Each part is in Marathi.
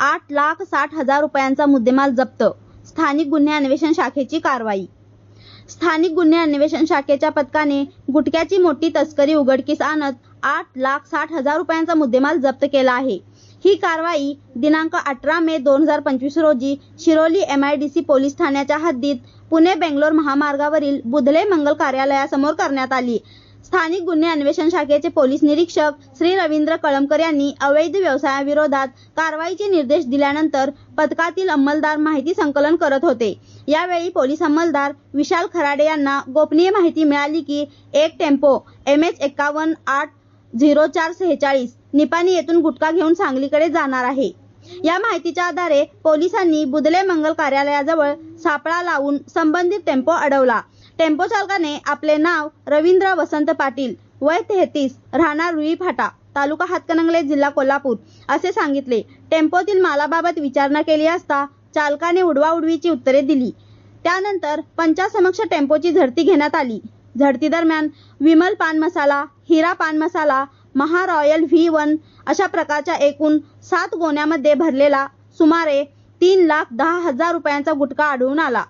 आठ लाख साठ हजार रुपयांचा मुद्देमाल जप्त. स्थानिक गुन्हे अन्वेषण शाखेची कारवाई. स्थानिक गुन्हे अन्वेषण शाखेच्या पथकाने गुटख्याची मोठी तस्करी उघडकीस आणत आठ लाख साठ हजार रुपयांचा मुद्देमाल जप्त केला आहे. ही कारवाई दिनांक अठरा मे दोन हजार पंचवीस रोजी Shiroli M I D C police ठाण्याच्या हद्दीत पुणे बेंगलोर महामार्गावरील बुधले मंगल कार्यालयासमोर करण्यात आली. स्थानिक गुन्हे अन्वेषण शाखेचे पोलीस निरीक्षक श्री रवींद्र कळमकर यांनी अवैध व्यवसायाविरोधात कारवाईचे निर्देश दिल्यानंतर पथकातील अंमलदार माहिती संकलन करत होते. यावेळी पोलीस अंमलदार विशाल खराडे यांना गोपनीय माहिती मिळाली की एक टेम्पो एम एच एक्कावन्न आठ झिरो चार सेहेचाळीस निपाणी येथून गुटखा घेऊन सांगलीकडे जाणार आहे. या माहितीच्या आधारे पोलिसांनी बुदले मंगल कार्यालयाजवळ सापळा लावून संबंधित टेम्पो अडवला. टेम्पो चालकाने आपले नाव रवींद्र वसंत पाटील वय तेहतीस राहणार रुई फाटा तालुका हातकणंगले जिल्हा कोल्हापूर असे सांगितले. टेम्पोतील मालाबाबत विचारणा केली असता चालकाने उडवाउडवीची उत्तरे दिली. त्यानंतर पंचासमक्ष टेम्पोची झडती घेण्यात आली. झडती दरम्यान Vimal pan masala Hira pan masala Maha royal V one अशा प्रकारच्या एकूण सात गोण्यामध्ये भरलेला सुमारे तीन लाख दहा हजार रुपयांचा गुटखा आढळून आला.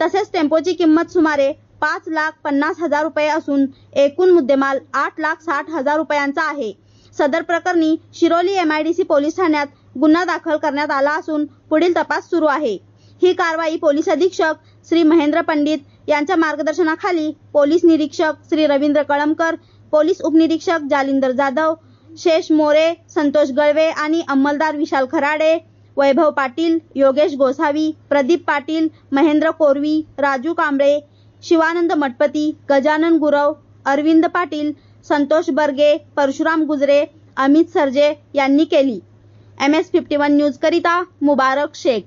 तसेच टेम्पोची किंमत सुमारे पाच लाख पन्नास हजार रुपये असून एकूण मुद्देमाल आठ लाख साठ हजार रुपयांचा आहे. सदर प्रकरणी शिरोली एमआयडीसी पोलीस ठाण्यात गुन्हा दाखल करण्यात आला असून पुढील तपास सुरू आहे. ही कारवाई पोलीस अधीक्षक श्री महेंद्र पंडित यांच्या मार्गदर्शनाखाली पोलीस निरीक्षक श्री रवींद्र कळमकर पोलीस उपनिरीक्षक जालिंदर जाधव शेष मोरे संतोष गळवे आणि अंमलदार विशाल खराडे वैभव पाटील योगेश गोसावी प्रदीप पाटील महेंद्र कोरवी राजू कांबळे शिवानंद मठपती गजानन गुरव अरविंद पाटील संतोष बर्गे परशुराम गुजरे अमित सरजे यांनी केली. M S fifty one news करिता मुबारक शेख.